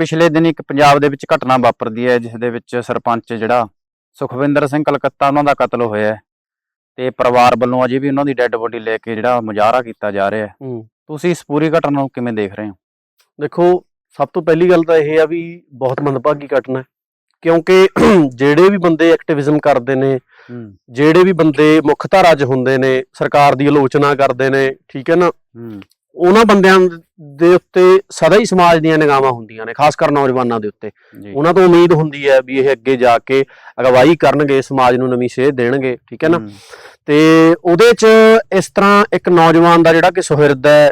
ਪਿਛਲੇ ਦਿਨ ਇੱਕ ਪੰਜਾਬ ਦੇ ਵਿੱਚ ਘਟਨਾ ਵਾਪਰਦੀ ਹੈ ਜਿਸ ਦੇ ਵਿੱਚ ਸਰਪੰਚ ਜਿਹੜਾ ਸੁਖਵਿੰਦਰ ਸਿੰਘ ਕਲਕੱਤਾ ਉਹਨਾਂ ਦਾ ਕਤਲ ਹੋਇਆ ਹੈ ਤੇ ਪਰਿਵਾਰ ਵੱਲੋਂ ਅਜੇ ਵੀ ਉਹਨਾਂ ਦੀ ਡੈੱਡ ਬੋਡੀ ਲੈ ਕੇ ਜਿਹੜਾ ਮੁਜ਼ਾਹਰਾ ਕੀਤਾ ਜਾ ਰਿਹਾ ਹੈ। ਹੂੰ। ਤੁਸੀਂ ਇਸ ਪੂਰੀ ਘਟਨਾ ਨੂੰ ਕਿਵੇਂ ਦੇਖ ਰਹੇ ਹੋ? ਦੇਖੋ ਸਭ ਤੋਂ ਪਹਿਲੀ ਗੱਲ ਤਾਂ ਇਹ ਆ ਵੀ ਬਹੁਤ ਮੰਦਭਾਗੀ ਘਟਨਾ ਹੈ ਕਿਉਂਕਿ ਜਿਹੜੇ ਵੀ ਬੰਦੇ ਐਕਟਿਵਿਜ਼ਮ ਕਰਦੇ ਨੇ ਜਿਹੜੇ ਵੀ ਬੰਦੇ ਮੁੱਖ ਧਾਰਾ 'ਚ ਹੁੰਦੇ ਨੇ ਸਰਕਾਰ ਦੀ ਆਲੋਚਨਾ ਕਰਦੇ ਨੇ ਠੀਕ ਹੈ ਨਾ? ਉਹਨਾਂ ਬੰਦਿਆਂ ਦੇ ਉੱਤੇ ਸਦਾ ਹੀ ਸਮਾਜ ਦੀਆਂ ਨਿਗਾਹਾਂ ਹੁੰਦੀਆਂ ਨੇ ਖਾਸ ਕਰ ਨੌਜਵਾਨਾਂ ਦੇ ਉੱਤੇ। ਉਹਨਾਂ ਤੋਂ ਉਮੀਦ ਹੁੰਦੀ ਹੈ ਵੀ ਇਹ ਅੱਗੇ ਜਾ ਕੇ ਅਗਵਾਈ ਕਰਨਗੇ ਸਮਾਜ ਨੂੰ ਨਵੀਂ ਸੇਧ ਦੇਣਗੇ ਠੀਕ ਹੈ ਨਾ? ਤੇ ਉਹਦੇ 'ਚ ਇਸ ਤਰ੍ਹਾਂ ਇੱਕ ਨੌਜਵਾਨ ਦਾ ਜਿਹੜਾ ਕਿ ਸੁਹਿਰਦ ਹੈ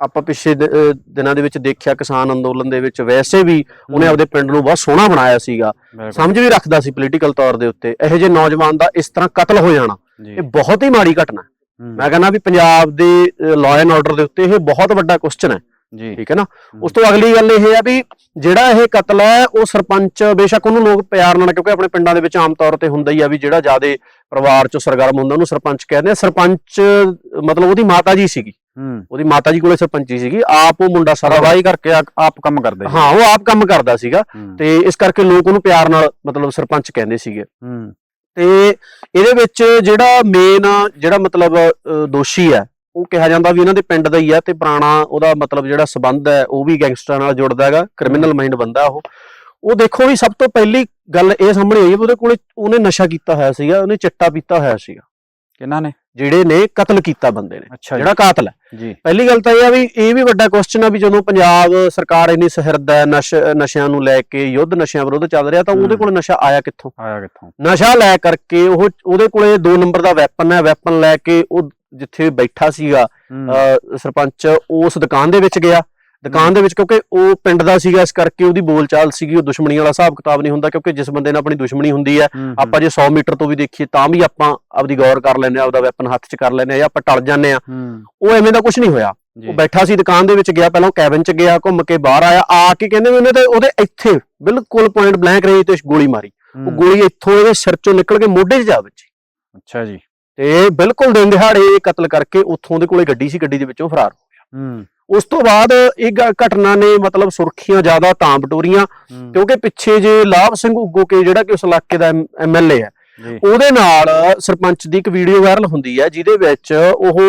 ਆਪਾਂ ਪਿਛੇ ਦ- ਅਹ ਦਿਨਾਂ ਦੇ ਵਿੱਚ ਦੇਖਿਆ ਕਿਸਾਨ ਅੰਦੋਲਨ ਦੇ ਵਿੱਚ ਵੈਸੇ ਵੀ ਉਹਨੇ ਆਪਦੇ ਪਿੰਡ ਨੂੰ ਬਹੁਤ ਸੋਹਣਾ ਬਣਾਇਆ ਸੀਗਾ। ਸਮਝ ਵੀ ਰੱਖਦਾ ਸੀ ਪੋਲੀਟੀਕਲ ਤੌਰ ਦੇ ਉੱਤੇ ਇਹੋ ਜਿਹੇ ਨੌਜਵਾਨ ਦਾ ਇਸ ਤਰ੍ਹਾਂ ਕਤਲ ਹੋ ਜਾਣਾ ਇਹ ਬਹੁਤ ਹੀ ਮਾੜੀ ਘਟਨਾ ਮੈਂ ਕਹਿੰਦਾ ਵੀ ਪੰਜਾਬ ਦੇ ਲਾਅ ਐਂਡ ਆਰਡਰ ਦੇ ਉੱਤੇ ਇਹ ਬਹੁਤ ਵੱਡਾ ਕੁਐਸਚਨ ਹੈ। ਜੀ। ਠੀਕ ਹੈ ਨਾ? ਉਸ ਤੋਂ ਅਗਲੀ ਗੱਲ ਇਹ ਹੈ ਵੀ ਜਿਹੜਾ ਇਹ ਕਤਲ ਹੈ ਉਹ ਸਰਪੰਚ ਬੇਸ਼ੱਕ ਉਹਨੂੰ ਲੋਕ ਪਿਆਰ ਨਾਲ ਕਿਉਂਕਿ ਆਪਣੇ ਪਿੰਡਾਂ ਦੇ ਵਿੱਚ ਆਮ ਤੌਰ ਤੇ ਹੁੰਦਾ ਹੀ ਆ ਵੀ ਜਿਹੜਾ ਜਿਆਦੇ ਪਰਿਵਾਰ ਚੋਂ ਸਰਗਰਮ ਹੁੰਦਾ ਉਹਨੂੰ ਸਰਪੰਚ ਕਹਿੰਦੇ ਆ। ਸਰਪੰਚ ਮਤਲਬ ਉਹਦੀ ਮਾਤਾ ਜੀ ਸੀਗੀ। ਉਹਦੀ ਮਾਤਾ ਜੀ ਕੋਲੇ ਸਰਪੰਚੀ ਸੀਗੀ। ਆਪ ਉਹ ਮੁੰਡਾ ਸਾਰਾ ਸਰਵਾਈ ਕਰਕੇ ਆਪ ਕੰਮ ਕਰਦੇ ਹਾਂ ਉਹ ਆਪ ਕੰਮ ਕਰਦਾ ਸੀਗਾ। ਤੇ ਇਸ ਕਰਕੇ ਲੋਕ ਉਹਨੂੰ ਪਿਆਰ ਨਾਲ ਮਤਲਬ ਸਰਪੰਚ ਕਹਿੰਦੇ ਸੀਗੇ। ਹੂੰ। ਤੇ ਇਹਦੇ ਵਿੱਚ ਜਿਹੜਾ ਮੇਨ ਜਿਹੜਾ ਮਤਲਬ ਦੋਸ਼ੀ ਹੈ ਉਹ ਕਿਹਾ ਜਾਂਦਾ ਵੀ ਇਹਨਾਂ ਦੇ ਪਿੰਡ ਦਾ ਹੀ ਹੈ ਤੇ ਪੁਰਾਣਾ ਉਹਦਾ ਮਤਲਬ ਜਿਹੜਾ ਸਬੰਧ ਹੈ ਉਹ ਵੀ ਗੈਂਗਸਟਰਾਂ ਨਾਲ ਜੁੜਦਾ ਹੈਗਾ ਕ੍ਰਿਮੀਨਲ ਮਾਈਂਡ ਬੰਦਾ ਉਹ। ਉਹ ਦੇਖੋ ਵੀ ਸਭ ਤੋਂ ਪਹਿਲੀ ਗੱਲ ਇਹ ਸਾਹਮਣੇ ਆਈ ਵੀ ਉਹਦੇ ਕੋਲੇ ਉਹਨੇ ਨਸ਼ਾ ਕੀਤਾ ਹੋਇਆ ਸੀਗਾ ਉਹਨੇ ਚਿੱਟਾ ਪੀਤਾ ਹੋਇਆ ਸੀਗਾ। ਕਿਹਨਾਂ ਨੇ? ਜਿਹੜੇ ਨੇ ਕਤਲ ਕੀਤਾ ਬੰਦੇ ਨੇ ਜਿਹੜਾ ਕਾਤਲ ਹੈ। ਜੀ। ਪਹਿਲੀ ਗੱਲ ਤਾਂ ਇਹ ਆ ਵੀ ਇਹ ਵੀ ਵੱਡਾ ਕੁਐਸਚਨ ਆ ਵੀ ਜਦੋਂ ਪੰਜਾਬ ਸਰਕਾਰ ਇੰਨੀ ਸਹਿਰਦ ਹੈ ਨਸ਼ ਨਸ਼ਿਆਂ ਨੂੰ ਲੈ ਕੇ ਯੁੱਧ ਨਸ਼ਿਆਂ ਵਿਰੁੱਧ ਚੱਲ ਰਿਹਾ ਤਾਂ ਉਹਦੇ। ਕੋਲ ਨਸ਼ਾ ਆਇਆ ਕਿੱਥੋਂ? ਆਇਆ ਕਿੱਥੋਂ? ਨਸ਼ਾ ਲੈ ਕਰਕੇ ਉਹ ਉਹਦੇ ਕੋਲੇ ਦੋ ਨੰਬਰ ਦਾ ਵੈਪਨ ਹੈ ਵੈਪਨ ਲੈ ਕੇ ਉਹ ਜਿੱਥੇ ਬੈਠਾ ਸੀਗਾ ਸਰਪੰਚ ਉਸ ਦੁਕਾਨ ਦੇ ਵਿੱਚ ਗਿਆ। ਦੁਕਾਨ ਦੇ ਵਿੱਚ ਕਿਉਂਕਿ ਉਹ ਪਿੰਡ ਦਾ ਸੀਗਾ ਇਸ ਕਰਕੇ ਉਹਦੀ ਬੋਲਚਾਲ ਸੀਗੀ ਉਹ ਦੁਸ਼ਮਣੀ ਵਾਲਾ ਹਿਸਾਬ ਕਿਤਾਬ ਨਹੀਂ ਹੁੰਦਾ ਕਿਉਂਕਿ ਜਿਸ ਬੰਦੇ ਨਾਲ ਆਪਣੀ ਦੁਸ਼ਮਣੀ ਹੁੰਦੀ ਹੈ ਹੂੰ, ਆਪਾਂ ਜੇ 100 ਮੀਟਰ ਤੋਂ ਵੀ ਦੇਖੀਏ ਤਾਂ ਵੀ ਆਪਾਂ ਆਪਦੀ ਗੌਰ ਕਰ ਲੈਂਦੇ ਆ ਆਪਦਾ ਵੈਪਨ ਹੱਥ 'ਚ ਕਰ ਲੈਂਦੇ ਆ ਜਾਂ ਆਪਾਂ ਟਲ ਜਾਂਦੇ ਆ ਹੂੰ। ਉਹ ਐਵੇਂ ਦਾ ਕੁਝ ਨਹੀਂ ਹੋਇਆ। ਉਹ ਬੈਠਾ ਸੀ ਦੁਕਾਨ ਦੇ ਵਿੱਚ ਗਿਆ ਪਹਿਲਾਂ ਕੈਬਨ 'ਚ ਗਿਆ ਘੁੰਮ ਕੇ ਬਾਹਰ ਆਇਆ ਆ ਕੇ ਕਹਿੰਦੇ ਉਹਨੇ ਤੇ ਉਹਦੇ ਇੱਥੇ ਬਿਲਕੁਲ ਪੁਆਇੰਟ ਬਲੈਂਕ ਰੇਂਜ ਤੇ ਗੋਲੀ ਮਾਰੀ। ਉਹ ਹੂੰ, ਗੋਲੀ ਇੱਥੋਂ ਇਹਦੇ ਸਿਰ 'ਚੋਂ ਨਿਕਲ ਕੇ ਮੋਢੇ 'ਚ ਜਾ ਵੱਜੀ। ਅੱਛਾ ਜੀ। ਤੇ ਬਿਲਕੁਲ ਦਿਨ ਦਿਹਾੜੇ ਕਤਲ ਕਰਕੇ ਉੱਥੋਂ ਦੇ ਕੋਲੇ ਗੱਡੀ ਸੀ ਗੱਡੀ ਦੇ ਵਿੱਚੋਂ ਫਰਾਰ ਹੂੰ। ਉਸ ਤੋਂ ਬਾਅਦ ਇਹ ਘਟਨਾ ਨੇ ਮਤਲਬ ਸੁਰਖੀਆਂ ਜ਼ਿਆਦਾ ਤਾਂ ਬਟੋਰੀਆਂ ਕਿਉਂਕਿ ਪਿੱਛੇ ਜੇ ਲਾਭ ਸਿੰਘ ਉਗੋ ਕੇ ਜਿਹੜਾ ਕਿ ਉਸ ਇਲਾਕੇ ਦਾ ਐਮਐਲਏ ਹੈ ਉਹਦੇ ਨਾਲ ਸਰਪੰਚ ਦੀ ਇੱਕ ਵੀਡੀਓ ਵਾਇਰਲ ਹੁੰਦੀ ਹੈ ਜਿਹਦੇ ਵਿੱਚ ਉਹ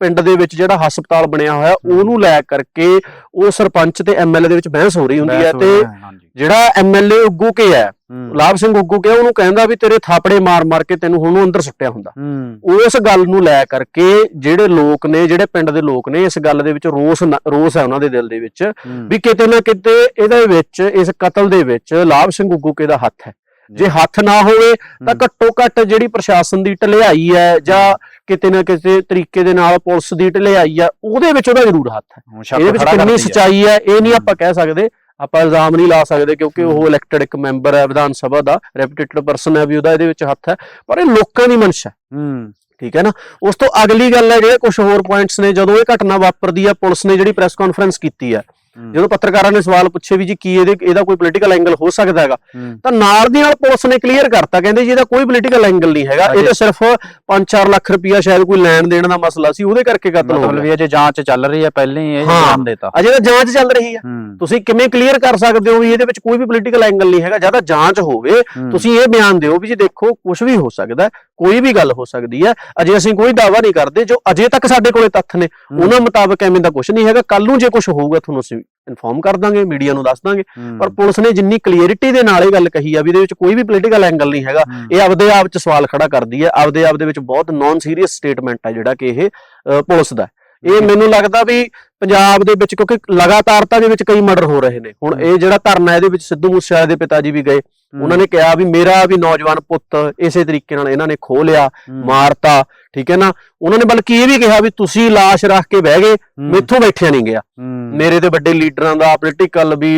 ਪਿੰਡ ਦੇ ਵਿੱਚ ਜਿਹੜਾ ਹਸਪਤਾਲ ਬਣਿਆ ਹੋਇਆ ਉਹਨੂੰ ਲੈ ਕਰਕੇ ਉਹ ਸਰਪੰਚ ਤੇ ਐਮਐਲਏ ਦੇ ਵਿੱਚ ਬਹਿਸ ਹੋ ਰਹੀ ਹੁੰਦੀ ਹੈ ਤੇ ਜਿਹੜਾ ਐਮਐਲਏ ਉਗੋ ਕੇ ਹੈ ਲਾਭ ਸਿੰਘ ਉਗੋ ਕੇ ਉਹਨੂੰ ਕਹਿੰਦਾ ਵੀ ਤੇਰੇ ਥਾਪੜੇ ਮਾਰ ਮਾਰ ਕੇ ਤੈਨੂੰ ਹੁਣ ਅੰਦਰ ਸੁੱਟਿਆ ਹੁੰਦਾ। ਉਸ ਗੱਲ ਨੂੰ ਲੈ ਕਰਕੇ ਜਿਹੜੇ ਲੋਕ ਨੇ ਜਿਹੜੇ ਪਿੰਡ ਦੇ ਲੋਕ ਨੇ ਇਸ ਗੱਲ ਦੇ ਵਿੱਚ ਰੋਸ ਰੋਸ ਹੈ ਉਹਨਾਂ ਦੇ ਦਿਲ ਦੇ ਵਿੱਚ ਵੀ ਕਿਤੇ ਨਾ ਕਿਤੇ ਇਹਦੇ ਵਿੱਚ ਇਸ ਕਤਲ ਦੇ ਵਿੱਚ ਲਾਭ ਸਿੰਘ ਗੁੱਗੂਕੇ ਦਾ ਹੱਥ ਹੈ। ਜੇ ਹੱਥ ਨਾ ਹੋਵੇ ਤਾਂ ਘੱਟੋ ਘੱਟ ਜਿਹੜੀ ਪ੍ਰਸ਼ਾਸਨ ਦੀ ਢਲਿਆਈ ਹੈ ਜਾਂ ਕਿਤੇ ਨਾ ਕਿਸੇ ਤਰੀਕੇ ਦੇ ਨਾਲ ਪੁਲਿਸ ਦੀ ਢਲਿਆਈ ਹੈ ਉਹਦੇ ਵਿੱਚ ਉਹਦਾ ਜ਼ਰੂਰ ਹੱਥ ਹੈ ਇਹਦੇ ਵਿੱਚ ਕਿੰਨੀ। ਸਚਾਈ ਹੈ ਇਹ ਨਹੀਂ। ਆਪਾਂ ਕਹਿ ਸਕਦੇ ਆਪਾਂ ਇਲਜ਼ਾਮ ਨਹੀਂ ਲਾ ਸਕਦੇ ਕਿਉਂਕਿ ਉਹ। ਇਲੈਕਟਡ ਇੱਕ ਮੈਂਬਰ ਹੈ ਵਿਧਾਨ ਸਭਾ ਦਾ ਰੈਪਿਊਟੇਟਡ ਪਰਸਨ ਹੈ ਵੀ ਉਹਦਾ ਇਹਦੇ ਵਿੱਚ ਹੱਥ ਹੈ ਪਰ ਇਹ ਲੋਕਾਂ ਦੀ ਮਨਸ਼ਾ ਹੈ ਠੀਕ ਹੈ ਨਾ ਉਸ ਤੋਂ ਅਗਲੀ ਗੱਲ ਹੈ ਜਿਹੜੇ ਕੁਝ ਹੋਰ ਪੁਆਇੰਟਸ ਨੇ ਜਦੋਂ ਇਹ ਘਟਨਾ ਵਾਪਰਦੀ ਹੈ ਪੁਲਿਸ ਨੇ ਜਿਹੜੀ ਪ੍ਰੈਸ ਕਾਨਫਰੰਸ ਕੀਤੀ ਹੂੰ, ਜਦੋਂ ਪੱਤਰਕਾਰਾਂ ਨੇ ਸਵਾਲ ਪੁੱਛੇ ਵੀ ਜੀ ਕੀ ਇਹਦੇ ਇਹਦਾ ਕੋਈ ਪੋਲੀਟੀਕਲ ਐਂਗਲ ਹੋ ਸਕਦਾ ਹੈਗਾ ਤਾਂ ਨਾਲ ਦੀ ਨਾਲ ਪੁਲਿਸ ਨੇ ਕਲੀਅਰ ਕਰਤਾ ਕਹਿੰਦੇ ਜੀ ਇਹਦਾ ਕੋਈ ਪੋਲੀਟੀਕਲ ਐਂਗਲ ਨਹੀਂ ਹੈਗਾ ਇਹ ਤਾਂ ਸਿਰਫ 5-4 ਲੱਖ ਰੁਪਇਆ ਸ਼ਾਇਦ ਕੋਈ ਲੈਣ ਦੇਣ ਦਾ ਮਸਲਾ ਸੀ ਉਹਦੇ ਕਰਕੇ ਕਤਲ ਹੋ ਮਤਲਬ ਵੀ ਅਜੇ ਜਾਂਚ ਚੱਲ ਰਹੀ ਹੈ ਪਹਿਲਾਂ ਹੀ ਇਹ। ਨਾਮ ਦੇਤਾ। ਅਜੇ ਤਾਂ ਜਾਂਚ ਚੱਲ ਰਹੀ ਹੈ। ਤੁਸੀਂ ਕਿਵੇਂ ਕਲੀਅਰ ਕਰ ਸਕਦੇ ਹੋ ਵੀ ਇਹਦੇ ਵਿੱਚ ਕੋਈ ਵੀ ਪੋਲੀਟੀਕਲ ਐਂਗਲ ਨਹੀਂ ਹੈਗਾ ਜਾਂ ਤਾਂ ਜਾਂਚ ਹੋਵੇ ਤੁਸੀਂ ਇਹ ਬਿਆਨ ਦਿਓ ਵੀ ਜੀ ਦੇਖੋ ਕੁਝ ਵੀ ਹੋ ਸਕਦਾ ਹੈ, ਕੋਈ ਵੀ ਗੱਲ ਹੋ ਸਕਦੀ ਹੈ। ਅਜੇ ਅਸੀਂ ਕੋਈ ਦਾਅਵਾ ਨਹੀਂ ਕਰਦੇ ਜੋ ਅਜੇ ਤੱਕ ਸਾਡੇ ਕੋਲੇ ਤੱਥ ਨੇ। ਉਹਨਾਂ ਮੁਤਾਬਕ ਐਵੇਂ ਦਾ ਕੁਝ ਨਹੀਂ ਹੈਗਾ ਕੱਲ ਨੂੰ ਜੇ ਕੁਝ ਹੋਊਗਾ ਤੁਹਾਨੂੰ ਅਸੀਂ ਇਨਫੋਰਮ ਕਰ ਦਾਂਗੇ ਮੀਡੀਆ ਨੂੰ ਦੱਸ ਦਾਂਗੇ। ਪਰ ਪੁਲਿਸ ਨੇ ਜਿੰਨੀ ਕਲੀਅਰਿਟੀ ਦੇ ਨਾਲ ਇਹ ਗੱਲ ਕਹੀ ਆ ਵੀ ਇਹਦੇ ਵਿੱਚ ਕੋਈ ਵੀ ਪੋਲੀਟੀਕਲ ਐਂਗਲ ਨਹੀਂ ਹੈਗਾ ਇਹ ਆਪਦੇ ਆਪ ਚ ਸਵਾਲ ਖੜਾ ਕਰਦੀ ਹੈ ਆਪਦੇ ਆਪ ਦੇ ਵਿੱਚ ਬਹੁਤ ਨਾਨ ਸੀਰੀਅਸ ਸਟੇਟਮੈਂਟ ਹੈ ਜਿਹੜਾ ਕਿ ਇਹ ਪੁਲਿਸ ਦਾ। ਇਹ ਮੈਨੂੰ ਲੱਗਦਾ ਵੀ ਪੰਜਾਬ ਦੇ ਵਿੱਚ ਕਿਉਂਕਿ ਲਗਾਤਾਰਤਾ ਦੇ ਵਿੱਚ ਕਈ ਮਰਡਰ ਹੋ ਰਹੇ ਨੇ। ਹੁਣ ਇਹ ਜਿਹੜਾ ਧਰਨਾ ਇਹਦੇ ਵਿੱਚ ਸਿੱਧੂ ਮੂਸੇਵਾਲੇ ਦੇ ਪਿਤਾ ਜੀ ਵੀ ਗਏ। ਉਹਨਾਂ ਨੇ ਕਿਹਾ ਵੀ ਮੇਰਾ ਵੀ ਨੌਜਵਾਨ ਪੁੱਤ ਇਸੇ ਤਰੀਕੇ ਨਾਲ ਇਹਨਾਂ ਨੇ ਖੋਹ ਲਿਆ ਮਾਰਤਾ ਠੀਕ ਹੈ ਨਾ? ਉਹਨਾਂ ਨੇ ਬਲਕਿ ਇਹ ਵੀ ਕਿਹਾ ਵੀ ਤੁਸੀਂ ਲਾਸ਼ ਰੱਖ ਕੇ ਬਹਿ ਗਏ ਮੈਥੋਂ ਬੈਠਿਆ ਨਹੀਂ ਗਿਆ। ਮੇਰੇ ਤੇ ਵੱਡੇ ਲੀਡਰਾਂ ਦਾ ਪੋਲੀਟੀਕਲ ਵੀ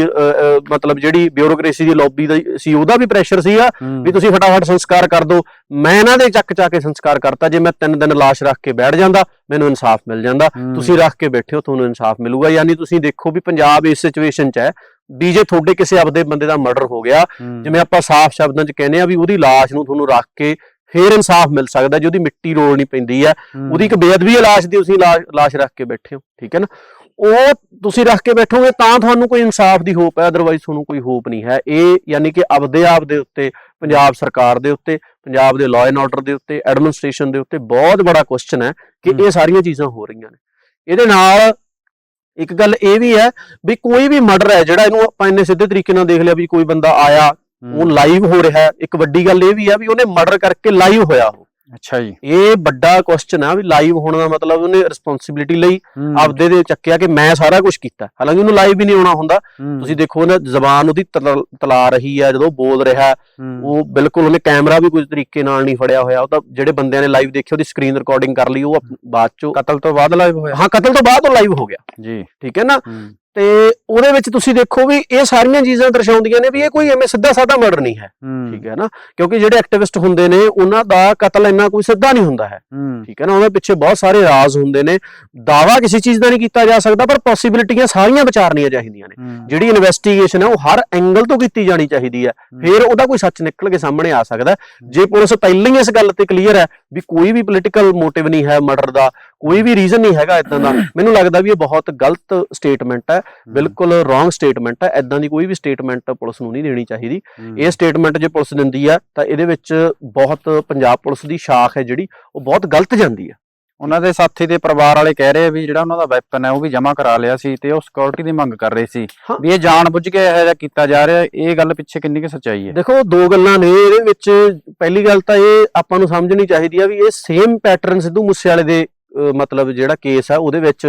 ਮਤਲਬ ਜਿਹੜੀ ਬਿਊਰੋਕ੍ਰੇਸੀ ਦੀ ਲੌਬੀ ਦਾ ਸੀ ਉਹਦਾ ਵੀ ਪ੍ਰੈਸ਼ਰ ਸੀਗਾ ਵੀ ਤੁਸੀਂ ਫਟਾਫਟ ਸੰਸਕਾਰ ਕਰ ਦਿਓ। ਮੈਂ ਇਹਨਾਂ ਦੇ ਚੱਕ ਚਾ ਕੇ ਸੰਸਕਾਰ ਕਰਤਾ ਜੇ ਮੈਂ ਤਿੰਨ ਦਿਨ ਲਾਸ਼ ਰੱਖ ਕੇ ਬੈਠ ਜਾਂਦਾ ਮੈਨੂੰ ਇਨਸਾਫ ਮਿਲ ਜਾਂਦਾ। ਤੁਸੀਂ ਰੱਖ ਕੇ ਬੈਠੇ ਹੋ ਤੁਹਾਨੂੰ ਇਨਸਾਫ ਮਿਲੂਗਾ ਯਾਨੀ ਤੁਸੀਂ ਦੇਖੋ ਵੀ ਪੰਜਾਬ ਇਸ ਸਿਚੁਏਸ਼ਨ 'ਚ ਹੈ ਵੀ ਜੇ ਤੁਹਾਡੇ ਕਿਸੇ ਆਪਦੇ ਬੰਦੇ ਦਾ ਮਰਡਰ ਹੋ ਗਿਆ ਜਿਵੇਂ ਆਪਾਂ ਸਾਫ਼ ਸ਼ਬਦਾਂ 'ਚ ਕਹਿੰਦੇ ਆ ਵੀ ਉਹਦੀ ਲਾਸ਼ ਨੂੰ ਤੁਹਾਨੂੰ ਰੱਖ ਕੇ ਫੇਰ ਇਨਸਾਫ ਮਿਲ ਸਕਦਾ ਜੇ ਉਹਦੀ ਮਿੱਟੀ ਰੋਲਣੀ ਪੈਂਦੀ ਹੂੰ, ਉਹਦੀ ਇੱਕ ਬੇਅਦਬੀ ਹੈ ਲਾਸ਼ ਦੀ ਤੁਸੀਂ ਲਾਸ਼ ਰੱਖ ਕੇ ਬੈਠੇ ਹੋ ਠੀਕ ਹੈ ਨਾ? ਉਹ ਤੁਸੀਂ ਰੱਖ ਕੇ ਬੈਠੋਗੇ ਤਾਂ ਤੁਹਾਨੂੰ ਕੋਈ ਇਨਸਾਫ ਦੀ ਹੋਪ ਹੈ ਅਦਰਵਾਈਜ਼ ਤੁਹਾਨੂੰ ਕੋਈ ਹੋਪ ਨਹੀਂ ਹੈ। ਇਹ ਯਾਨੀ ਕਿ ਆਪਦੇ ਆਪ ਦੇ ਉੱਤੇ ਪੰਜਾਬ ਸਰਕਾਰ ਦੇ ਉੱਤੇ ਪੰਜਾਬ ਦੇ ਲਾਅ ਐਂਡ ਆਰਡਰ ਦੇ ਉੱਤੇ ਐਡਮਿਨਿਸਟ੍ਰੇਸ਼ਨ ਦੇ ਉੱਤੇ ਬਹੁਤ ਬੜਾ ਕੁਐਸਚਨ ਹੈ ਕਿ। ਇਹ ਸਾਰੀਆਂ ਚੀਜ਼ਾਂ ਹੋ ਰਹੀਆਂ ਨੇ। ਇਹਦੇ ਨਾਲ ਇੱਕ ਗੱਲ ਇਹ ਵੀ ਹੈ ਵੀ ਕੋਈ ਵੀ ਮਰਡਰ ਹੈ ਜਿਹੜਾ ਇਹਨੂੰ ਆਪਾਂ ਇੰਨੇ ਸਿੱਧੇ ਤਰੀਕੇ ਨਾਲ ਦੇਖ ਲਿਆ ਵੀ ਕੋਈ ਬੰਦਾ ਆਇਆ ਉਹ ਲਾਈਵ ਹੋ ਰਿਹਾ ਇੱਕ ਵੱਡੀ ਗੱਲ ਇਹ ਵੀ ਹੈ ਵੀ ਉਹਨੇ ਮਰਡਰ ਕਰਕੇ ਲਾਈਵ ਹੋਇਆ। ਉਹ ਅੱਛਾ ਜੀ। ਇਹ ਵੱਡਾ ਕੁਐਸਚਨ ਆ ਵੀ ਲਾਈਵ ਹੋਣ ਦਾ ਮਤਲਬ ਉਹਨੇ ਰਿਸਪੌਂਸਿਬਿਲਿਟੀ ਲਈ ਆਪਦੇ ਦੇ ਚੱਕਿਆ ਕਿ ਮੈਂ ਸਾਰਾ ਕੁਝ ਕੀਤਾ। ਹਾਲਾਂਕਿ ਉਹਨੂੰ ਲਾਈਵ ਵੀ ਨਹੀਂ ਆਉਣਾ ਹੁੰਦਾ। ਤੁਸੀਂ ਦੇਖੋ ਨਾ ਜ਼ਬਾਨ ਉਹਦੀ ਤਲ- ਰਹੀ ਹੈ ਜਦੋਂ ਬੋਲ ਰਿਹਾ ਉਹ ਬਿਲਕੁਲ ਉਹਨੇ ਕੈਮਰਾ ਵੀ ਕੋਈ ਤਰੀਕੇ ਨਾਲ ਨਹੀਂ ਫੜਿਆ ਹੋਇਆ। ਉਹ ਤਾਂ ਜਿਹੜੇ ਬੰਦਿਆਂ ਨੇ ਲਾਈਵ ਦੇਖਿਆ ਉਹਦੀ ਸਕਰੀਨ ਰਿਕਾਰਡਿੰਗ ਕਰ ਲਈ ਉਹ ਬਾਅਦ ਚੋਂ ਕਤਲ ਤੋਂ ਬਾਅਦ ਲਾਈਵ ਹੋਇਆ? ਹਾਂ ਕਤਲ ਤੋਂ ਬਾਅਦ ਉਹ ਲਾਈਵ ਹੋ ਗਿਆ। ਜੀ। ਠੀਕ ਹੈ ਨਾ? ਤੇ ਉਹਦੇ ਵਿੱਚ ਤੁਸੀਂ ਦੇਖੋ ਵੀ ਇਹ ਸਾਰੀਆਂ ਚੀਜ਼ਾਂ ਦਰਸਾਉਂਦੀਆਂ ਨੇ ਵੀ ਇਹ ਕੋਈ ਐਵੇਂ ਸਿੱਧਾ ਸਾਦਾ ਮਰਡਰ ਨਹੀਂ ਹੈ ਠੀਕ ਹੈ ਨਾ? ਕਿਉਂਕਿ ਜਿਹੜੇ ਐਕਟਿਵਿਸਟ ਹੁੰਦੇ ਨੇ ਉਹਨਾਂ ਦਾ ਕਤਲ ਇੰਨਾ ਕੋਈ ਸਿੱਧਾ ਨਹੀਂ ਹੁੰਦਾ ਹੈ ਠੀਕ ਹੈ ਨਾ? ਉਹਦੇ ਪਿੱਛੇ ਬਹੁਤ ਸਾਰੇ ਰਾਜ਼ ਹੁੰਦੇ ਨੇ। ਦਾਵਾ ਕਿਸੇ ਚੀਜ਼ ਦਾ ਨਹੀਂ ਕੀਤਾ ਜਾ ਸਕਦਾ ਪਰ ਪੋਸਿਬਿਲਿਟੀਆਂ ਸਾਰੀਆਂ ਵਿਚਾਰਨੀਆਂ ਚਾਹੀਦੀਆਂ ਨੇ। ਜਿਹੜੀ ਇਨਵੈਸਟੀਗੇਸ਼ਨ ਹੈ ਉਹ ਹਰ ਐਂਗਲ ਤੋਂ ਕੀਤੀ ਜਾਣੀ ਚਾਹੀਦੀ ਹੈ। ਫਿਰ ਉਹਦਾ ਕੋਈ ਸੱਚ ਨਿਕਲ ਕੇ ਸਾਹਮਣੇ ਆ ਸਕਦਾ। ਜੇ ਪੁਲਿਸ ਪਹਿਲਾਂ ਹੀ ਇਸ ਗੱਲ ਤੇ ਕਲੀਅਰ ਹੈ ਵੀ ਕੋਈ ਵੀ ਪੋਲੀਟੀਕਲ ਮੋਟਿਵ ਨਹੀਂ ਹੈ ਮਰਡਰ ਦਾ ਕੋਈ ਵੀ ਰੀਜ਼ਨ ਨਹੀਂ ਹੈਗਾ ਇਦਾਂ ਦਾ। ਮੈਨੂੰ ਲੱਗਦਾ ਵੀ ਇਹ ਬਹੁਤ ਗਲਤ ਸਟੇਟਮੈਂਟ ਹੈ। ਬਿਲਕੁਲ ਰੋਂਗ ਸਟੇਟਮੈਂਟ ਹੈ। ਇਦਾਂ ਦੀ ਕੋਈ ਵੀ ਸਟੇਟਮੈਂਟ ਪੁਲਿਸ ਨੂੰ ਨਹੀਂ ਦੇਣੀ ਚਾਹੀਦੀ। ਇਹ ਸਟੇਟਮੈਂਟ ਜੇ ਪੁਲਿਸ ਦਿੰਦੀ ਹੈ ਤਾਂ ਇਹਦੇ ਵਿੱਚ ਬਹੁਤ ਪੰਜਾਬ ਪੁਲਿਸ ਦੀ ਸ਼ਾਖ ਹੈ ਜਿਹੜੀ ਉਹ ਬਹੁਤ ਗਲਤ ਜਾਂਦੀ ਹੈ। ਉਹਨਾਂ ਦੇ ਸਾਥੀ ਦੇ ਪਰਿਵਾਰ ਵਾਲੇ ਕਹਿ ਰਹੇ ਆ ਵੀ ਜਿਹੜਾ ਉਹਨਾਂ ਦਾ ਵੈਪਨ ਹੈ ਉਹ ਵੀ ਜਮ੍ਹਾਂ ਕਰਾ ਲਿਆ ਸੀ ਤੇ ਉਹ ਸਿਕਿਉਰਿਟੀ ਦੀ ਮੰਗ ਕਰ ਰਹੇ ਸੀ। ਵੀ ਇਹ ਜਾਣਬੁੱਝ ਕੇ ਇਹੋ ਜਿਹਾ ਕੀਤਾ ਜਾ ਰਿਹਾ। ਇਹ ਗੱਲ ਪਿੱਛੇ ਕਿੰਨੀ ਕੁ ਸੱਚਾਈ ਹੈ? ਦੇਖੋ ਦੋ ਗੱਲਾਂ ਨੇ ਇਹਦੇ ਵਿੱਚ। ਪਹਿਲੀ ਗੱਲ ਤਾਂ ਇਹ ਆਪਾਂ ਨੂੰ ਸਮਝਣੀ ਚਾਹੀਦੀ ਆ ਵੀ ਇਹ ਸੇਮ ਪੈਟਰਨ ਸਿੱਧੂ ਮੂਸੇਵਾਲੇ ਦੇ ਮਤਲਬ ਜਿਹੜਾ ਕੇਸ ਆ ਉਹਦੇ ਵਿੱਚ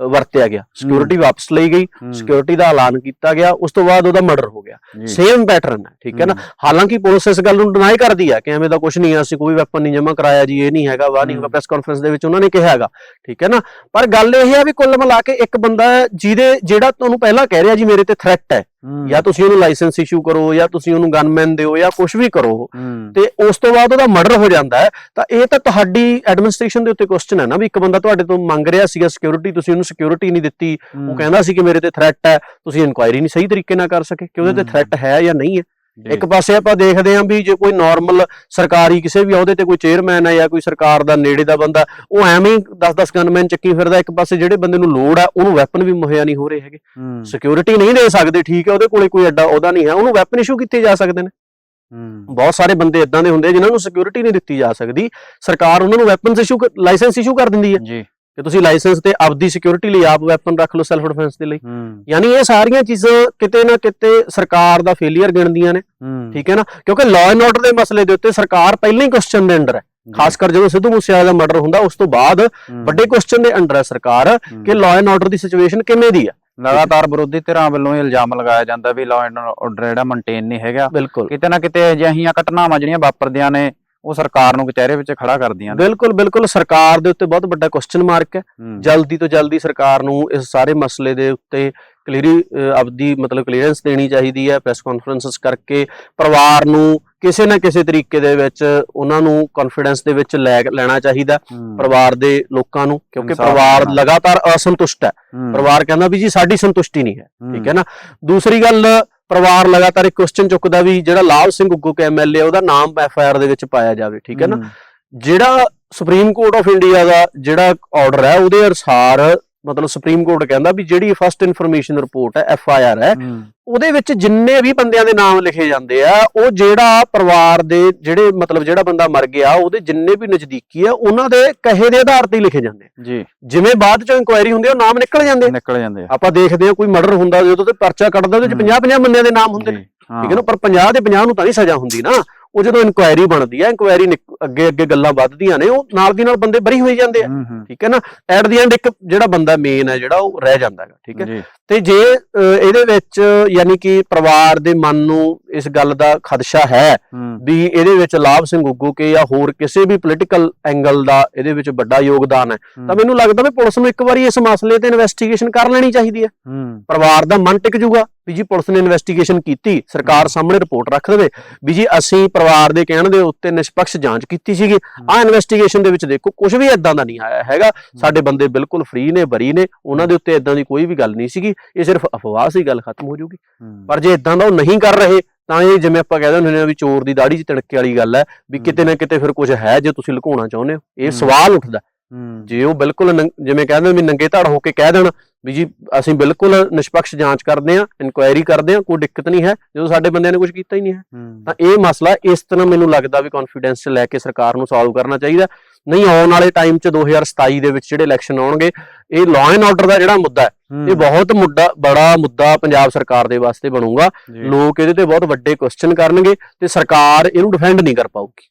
ਵਰਤਿਆ ਗਿਆ। ਸਿਕਿਉਰਿਟੀ ਵਾਪਸ ਲਈ ਗਈ। ਸਿਕਿਉਰਿਟੀ ਦਾ ਐਲਾਨ ਕੀਤਾ ਗਿਆ। ਉਸ ਤੋਂ ਬਾਅਦ ਉਹਦਾ ਮਰਡਰ ਹੋ ਗਿਆ। ਸੇਮ ਪੈਟਰਨ ਹੈ ਠੀਕ ਹੈ ਨਾ? ਹਾਲਾਂਕਿ ਪੁਲਿਸ ਇਸ ਗੱਲ ਨੂੰ ਡਿਨਾਈ ਕਰਦੀ ਹੈ ਕਿ ਐਵੇਂ ਦਾ ਕੁਝ ਨਹੀਂ ਹੈ ਅਸੀਂ ਕੋਈ ਵੈਪਨ ਨਹੀਂ ਜਮ੍ਹਾਂ ਕਰਾਇਆ ਜੀ ਇਹ ਨਹੀਂ ਹੈਗਾ ਵਾਹ ਨਹੀਂ ਹੋਗਾ। ਪ੍ਰੈਸ ਕਾਨਫਰੰਸ ਦੇ ਵਿੱਚ ਉਹਨਾਂ ਨੇ ਕਿਹਾ ਹੈਗਾ ਠੀਕ ਹੈ ਨਾ? ਪਰ ਗੱਲ ਇਹ ਹੈ ਵੀ ਕੁੱਲ ਮਿਲਾ ਕੇ ਇੱਕ ਬੰਦਾ ਜਿਹਦੇ ਜਿਹੜਾ ਤੁਹਾਨੂੰ ਪਹਿਲਾਂ ਕਹਿ ਰਿਹਾ ਜੀ ਮੇਰੇ ਤੇ ਥ੍ਰੈਟ ਹੈ। ਜਾਂ ਤੁਸੀਂ ਉਹਨੂੰ ਲਾਇਸੈਂਸ ਇਸ਼ੂ ਕਰੋ ਜਾਂ ਤੁਸੀਂ ਉਹਨੂੰ ਗਨਮੈਨ ਦਿਓ ਜਾਂ ਕੁਝ ਵੀ ਕਰੋ। ਤੇ ਉਸ ਤੋਂ ਬਾਅਦ ਉਹਦਾ ਮਰਡਰ ਹੋ ਜਾਂਦਾ ਹੈ। ਤਾਂ ਇਹ ਤਾਂ ਤੁਹਾਡੀ ਐਡਮਿਨਿਸਟ੍ਰੇਸ਼ਨ ਦੇ ਉੱਤੇ ਕੁਐਸਚਨ ਹੈ ਨਾ ਵੀ ਇੱਕ ਬੰਦਾ ਤੁਹਾਡੇ ਤੋਂ ਮੰਗ ਰਿਹਾ ਸੀਗਾ ਸਿਕਿਉਰਿਟੀ ਤੁਸੀਂ ਉਹਨੂੰ ਸਿਕਿਉਰਿਟੀ ਨਹੀਂ ਦਿੱਤੀ। ਉਹ ਕਹਿੰਦਾ ਸੀ ਕਿ ਮੇਰੇ ਤੇ ਥ੍ਰੈਟ ਹੈ ਤੁਸੀਂ ਇਨਕੁਆਇਰੀ ਨਹੀਂ ਸਹੀ ਤਰੀਕੇ ਨਾਲ ਕਰ ਸਕੇ ਕਿ ਉਹਦੇ ਤੇ। ਥ੍ਰੈਟ ਹੈ ਜਾਂ ਨਹੀਂ ਹੈ। ਇੱਕ ਪਾਸੇ ਆਪਾਂ ਦੇਖਦੇ ਹਾਂ ਵੀ ਜੇ ਕੋਈ ਨਾਰਮਲ ਸਰਕਾਰੀ ਕਿਸੇ ਵੀ ਅਹੁਦੇ ਤੇ ਕੋਈ ਚੇਅਰਮੈਨ ਹੈ ਜਾਂ ਕੋਈ ਸਰਕਾਰ ਦਾ ਨੇੜੇ ਦਾ ਬੰਦਾ ਉਹ ਐਵੇਂ ਹੀ 10-10 ਗਨਮੈਨ ਚੱਕੀ ਫਿਰਦਾ ਇੱਕ ਪਾਸੇ ਜਿਹੜੇ ਬੰਦੇ ਨੂੰ ਲੋੜ ਹੈ ਉਹਨੂੰ ਵੈਪਨ ਵੀ ਮੁਹੱਈਆ ਨਹੀਂ ਹੋ ਰਹੇ ਹੈਗੇ। ਸਿਕਿਉਰਿਟੀ ਨਹੀਂ ਦੇ ਸਕਦੇ ਠੀਕ ਹੈ ਉਹਦੇ ਕੋਲੇ ਕੋਈ ਐਡਾ ਉਹਦਾ ਨਹੀਂ ਹੈ ਉਹਨੂੰ ਵੈਪਨ ਇਸ਼ੂ ਕੀਤੇ ਜਾ ਸਕਦੇ ਨੇ। ਬਹੁਤ ਸਾਰੇ ਬੰਦੇ ਇਦਾਂ ਦੇ ਹੁੰਦੇ ਆ ਜਿਨ੍ਹਾਂ ਨੂੰ ਸਿਕਿਉਰਿਟੀ ਨਹੀਂ ਦਿੱਤੀ ਜਾ ਸਕਦੀ। ਸਰਕਾਰ ਉਹਨਾਂ ਨੂੰ ਵੈਪਨਸ ਇਸ਼ੂ ਲਾਇਸੈਂਸ ਇਸ਼ੂ ਕਰ ਦਿੰਦੀ ਹੈ। ਜੀ। ਕਿ ਤੁਸੀਂ ਲਾਇਸੈਂਸ ਤੇ ਆਪਦੀ ਸਿਕਿਉਰਿਟੀ ਲਈ ਆਪ ਵੈਪਨ ਰੱਖ ਲਓ ਸੈਲਫ ਡਿਫੈਂਸ ਦੇ ਲਈ। ਯਾਨੀ ਇਹ ਸਾਰੀਆਂ ਚੀਜ਼ਾਂ ਕਿਤੇ ਨਾ ਕਿਤੇ ਸਰਕਾਰ ਦਾ ਫੇਲਿਅਰ ਗਿਣਦੀਆਂ ਨੇ। ਠੀਕ ਹੈ ਨਾ? ਕਿਉਂਕਿ ਲਾਅ ਐਂਡ ਆਰਡਰ ਦੇ ਮਸਲੇ ਦੇ ਉੱਤੇ ਸਰਕਾਰ ਪਹਿਲਾਂ ਹੀ ਕੁਐਸਚਨ ਦੇ ਅੰਡਰ ਹੈ। ਖਾਸ ਕਰ ਜਦੋਂ ਸਿੱਧੂ ਮੂਸੇਵਾਲੇ ਦਾ ਮਰਡਰ ਹੁੰਦਾ ਉਸ ਤੋਂ ਬਾਅਦ ਵੱਡੇ ਕੁਐਸਚਨ ਦੇ ਅੰਡਰ ਹੈ ਸਰਕਾਰ। ਕਿ ਲਾਅ ਐਂਡ ਆਰਡਰ ਦੀ ਸਿਚੁਏਸ਼ਨ ਕਿਵੇਂ ਦੀ ਹੈ। ਲਗਾਤਾਰ ਵਿਰੋਧੀ ਧਿਰਾਂ ਵੱਲੋਂ ਇਹ ਇਲਜ਼ਾਮ ਲਗਾਇਆ ਜਾਂਦਾ ਵੀ ਲਾਅ ਐਂਡ ਆਰਡਰ ਜਿਹੜਾ ਮੇਨਟੇਨ ਨਹੀਂ ਹੈਗਾ। ਕਿਤੇ ਨਾ ਕਿਤੇ ਅਜਿਹੀਆਂ ਘਟਨਾਵਾਂ ਜਿਹੜੀਆਂ ਵਾਪਰਦੀਆਂ ਨੇ ਉਹ ਸਰਕਾਰ ਨੂੰ ਕਚਹਿਰੇ ਵਿੱਚ ਖੜਾ ਕਰਦੀਆਂ ਨੇ। ਬਿਲਕੁਲ ਬਿਲਕੁਲ। ਸਰਕਾਰ ਦੇ ਉੱਤੇ ਬਹੁਤ ਵੱਡਾ ਕੁਐਸਚਨ ਮਾਰਕ ਹੈ। ਜਲਦੀ ਤੋਂ ਜਲਦੀ ਸਰਕਾਰ ਨੂੰ ਇਸ ਸਾਰੇ ਮਸਲੇ ਦੇ ਉੱਤੇ ਕਲੀਅਰੀ ਆਪਦੀ ਮਤਲਬ ਕਲੀਅਰੈਂਸ ਦੇਣੀ ਚਾਹੀਦੀ ਹੈ ਪ੍ਰੈਸ ਕਾਨਫਰੰਸਸ ਕਰਕੇ। ਪਰਿਵਾਰ ਨੂੰ ਕਿਸੇ ਨਾ ਕਿਸੇ ਤਰੀਕੇ ਦੇ ਵਿੱਚ ਉਹਨਾਂ ਨੂੰ ਕੌਨਫੀਡੈਂਸ ਦੇ ਵਿੱਚ ਲੈ ਲੈਣਾ ਚਾਹੀਦਾ ਪਰਿਵਾਰ ਦੇ ਲੋਕਾਂ ਨੂੰ ਕਿਉਂਕਿ ਪਰਿਵਾਰ। ਲਗਾਤਾਰ ਅਸੰਤੁਸ਼ਟ ਹੈ। ਪਰਿਵਾਰ ਕਹਿੰਦਾ ਵੀ ਜੀ ਸਾਡੀ ਸੰਤੁਸ਼ਟੀ ਨਹੀਂ ਹੂੰ, ਠੀਕ ਹੈ ਨਾ? ਦੂਸਰੀ ਗੱਲ ਪਰਿਵਾਰ ਲਗਾਤਾਰ ਇੱਕ ਕੁਐਸਚਨ ਚੁੱਕਦਾ ਵੀ ਜਿਹੜਾ ਲਾਭ ਸਿੰਘ ਗੁੱਗੂ ਕੇ ਐਮਐਲਏ ਉਹਦਾ ਨਾਮ ਐਫ ਆਰ ਦੇ ਵਿੱਚ ਪਾਇਆ ਜਾਵੇ ਠੀਕ ਹੈ ਨਾ? ਜਿਹੜਾ ਸੁਪਰੀਮ ਕੋਰਟ ਆਫ ਇੰਡੀਆ ਦਾ ਜਿਹੜਾ ਆਰਡਰ ਹੈ ਉਹਦੇ ਅਨੁਸਾਰ ਮਤਲਬ ਸੁਪਰੀਮ ਕੋਰਟ ਕਹਿੰਦਾ ਵੀ ਜਿਹੜੀ ਫਸਟ ਇਨਫੋਰਮੇਸ਼ਨ ਰਿਪੋਰਟ ਹੈ ਐਫ ਆਈ ਆਰ ਹੈ ਉਹਦੇ ਵਿੱਚ ਜਿੰਨੇ ਵੀ ਬੰਦਿਆਂ ਦੇ ਨਾਮ ਲਿਖੇ ਜਾਂਦੇ ਆ ਉਹ ਜਿਹੜਾ ਪਰਿਵਾਰ ਦੇ ਜਿਹੜੇ ਮਤਲਬ ਜਿਹੜਾ ਬੰਦਾ ਮਰ ਗਿਆ ਉਹਦੇ ਜਿੰਨੇ ਵੀ ਨਜ਼ਦੀਕੀ ਆ ਉਹਨਾਂ ਦੇ ਕਹੇ ਦੇ ਆਧਾਰ ਤੇ ਲਿਖੇ ਜਾਂਦੇ ਆ। ਜੀ ਜਿਵੇਂ ਬਾਅਦ ਚੋਂ ਇਨਕੁਆਇਰੀ ਹੁੰਦੀ ਆ ਉਹ ਨਾਮ ਨਿਕਲ ਜਾਂਦੇ ਆ। ਨਿਕਲ ਜਾਂਦੇ ਆਪਾਂ ਦੇਖਦੇ ਆ ਕੋਈ ਮਰਡਰ ਹੁੰਦਾ ਜਦੋਂ ਤੇ ਪਰਚਾ ਕੱਢਦਾ ਉਹਦੇ ਚ ਹੂੰ। 50 50 ਬੰਦਿਆਂ ਦੇ ਨਾਮ ਹੁੰਦੇ ਨੇ ਠੀਕ ਹੈ ਨਾ ਪਰ 50 ਦੇ 50 ਨੂੰ ਤਾਂ ਨਹੀਂ ਸਜ਼ਾ ਹੁੰਦੀ ਨਾ ਉਹ ਜਦੋਂ ਇਨਕੁਆਇਰੀ ਬਣਦੀ ਆ ਇਨਕੁਆਇਰੀ ਅੱਗੇ ਅੱਗੇ ਗੱਲਾਂ ਵੱਧਦੀਆਂ ਨੇ ਉਹ ਨਾਲ ਦੀ ਨਾਲ ਬੰਦੇ ਬਰੀ ਹੋਈ ਜਾਂਦੇ ਆ। ਹੂੰ, ਹੂੰ, ਠੀਕ ਹੈ ਨਾ? ਐਟ ਦੀ ਐਂਡ ਇੱਕ ਜਿਹੜਾ ਬੰਦਾ ਮੇਨ ਹੈ ਜਿਹੜਾ ਉਹ ਰਹਿ ਜਾਂਦਾ ਹੈਗਾ ਠੀਕ ਹੈ? ਤੇ ਜੇ ਇਹਦੇ ਵਿੱਚ ਯਾਨੀ ਕਿ ਪਰਿਵਾਰ ਦੇ ਮਨ ਨੂੰ ਇਸ ਗੱਲ ਦਾ ਖਦਸ਼ਾ ਹੈ ਹੂੰ, ਵੀ ਇਹਦੇ ਵਿੱਚ ਲਾਭ ਸਿੰਘ ਗੁੱਗੂ ਕੇ ਜਾਂ ਹੋਰ ਕਿਸੇ ਵੀ ਪੋਲੀਟੀਕਲ ਐਂਗਲ ਦਾ ਇਹਦੇ ਵਿੱਚ ਵੱਡਾ ਯੋਗਦਾਨ ਹੈ ਹੂੰ, ਤਾਂ ਮੈਨੂੰ ਲੱਗਦਾ ਵੀ ਪੁਲਿਸ ਨੂੰ ਇੱਕ ਵਾਰੀ ਇਸ ਮਸਲੇ ਤੇ ਇਨਵੈਸਟੀਗੇਸ਼ਨ ਕਰ ਲੈਣੀ ਚਾਹੀਦੀ ਹੈ। ਹੂੰ, ਪਰਿਵਾਰ ਦਾ ਮਨ ਟਿਕ ਜੂਗਾ ਵੀ ਜੀ ਪੁਲਿਸ ਨੇ ਇਨਵੈਸਟੀਗੇਸ਼ਨ ਕੀਤੀ ਸਰਕਾਰ ਸਾਹਮਣੇ ਰਿਪੋਰਟ ਰੱਖ ਦੇਵੇ ਵੀ ਜੀ ਅਸੀਂ ਪਰਿਵਾਰ ਦੇ ਕਹਿਣ ਦੇ ਉੱਤੇ ਨਿਸ਼ਪਕਸ਼ ਜਾਂਚ ਕੀਤੀ ਸੀਗੀ। ਆ ਇਨਵੈਸਟੀਗੇਸ਼ਨ ਦੇ ਵਿੱਚ ਦੇਖੋ ਕੁਝ ਵੀ ਇਦਾਂ ਦਾ ਨਹੀਂ ਆਇਆ ਹੈਗਾ। ਸਾਡੇ ਬੰਦੇ ਬਿਲਕੁਲ ਫ੍ਰੀ ਨੇ ਬਰੀ ਨੇ। ਉਹਨਾਂ ਦੇ ਉੱਤੇ ਇਦਾਂ ਦੀ ਕੋਈ ਵੀ ਗੱਲ ਨਹੀਂ ਸੀਗੀ। ਇਹ ਸਿਰਫ ਅਫਵਾਹ ਸੀ ਗੱਲ ਖਤਮ ਹੋ ਜੂਗੀ। ਪਰ ਜੇ ਇਦਾਂ ਦਾ ਉਹ ਨਹੀਂ ਕਰ ਰਹੇ ਤਾਂ ਇਹ ਜਿਵੇਂ ਆਪਾਂ ਕਹਿੰਦੇ ਹੁੰਦੇ ਨੇ ਵੀ ਚੋਰ ਦੀ ਦਾੜੀ 'ਚ ਤੜਕੇ ਵਾਲੀ ਗੱਲ ਹੈ ਵੀ। ਕਿਤੇ ਨਾ ਕਿਤੇ ਫਿਰ ਕੁਝ ਹੈ ਜੇ ਤੁਸੀਂ ਲੁਕਾਉਣਾ ਚਾਹੁੰਦੇ ਹੋ। ਇਹ। ਸਵਾਲ ਉੱਠਦਾ। ਜੇ ਉਹ ਬਿਲਕੁਲ ਜਿਵੇਂ ਕਹਿੰਦੇ ਵੀ ਨੰਗੇ ਧੜ ਹੋ ਕੇ ਕਹਿ ਦੇਣ ਵੀ ਜੀ ਅਸੀਂ ਬਿਲਕੁਲ ਨਿਸ਼ਪਕਸ਼ ਜਾਂਚ ਕਰਦੇ ਹਾਂ ਇਨਕੁਆਇਰੀ ਕਰਦੇ ਹਾਂ ਕੋਈ ਦਿੱਕਤ ਨਹੀਂ ਹੈ ਜਦੋਂ ਸਾਡੇ ਬੰਦਿਆਂ ਨੇ ਕੁਝ ਕੀਤਾ ਹੀ ਨਹੀਂ ਹੈ। ਤਾਂ ਇਹ ਮਸਲਾ ਇਸ ਤਰ੍ਹਾਂ ਮੈਨੂੰ ਲੱਗਦਾ ਵੀ ਕੌਨਫੀਡੈਂਸ ਲੈ ਕੇ ਸਰਕਾਰ ਨੂੰ ਸੋਲਵ ਕਰਨਾ ਚਾਹੀਦਾ ਨਹੀਂ ਆਉਣ ਵਾਲੇ ਟਾਈਮ 'ਚ 2027 ਦੇ ਵਿੱਚ ਜਿਹੜੇ ਇਲੈਕਸ਼ਨ ਆਉਣਗੇ ਇਹ ਲਾਅ ਐਂਡ ਆਰਡਰ ਦਾ ਜਿਹੜਾ ਮੁੱਦਾ ਇਹ ਬਹੁਤ ਮੁੱਦਾ ਬੜਾ ਮੁੱਦਾ ਪੰਜਾਬ ਸਰਕਾਰ ਦੇ ਵਾਸਤੇ ਬਣੂਗਾ। ਲੋਕ ਇਹਦੇ ਤੇ ਬਹੁਤ ਵੱਡੇ ਕੁਐਸਚਨ ਕਰਨਗੇ ਤੇ ਸਰਕਾਰ ਇਹਨੂੰ ਡਿਫੈਂਡ ਨਹੀਂ ਕਰ ਪਾਊਗੀ।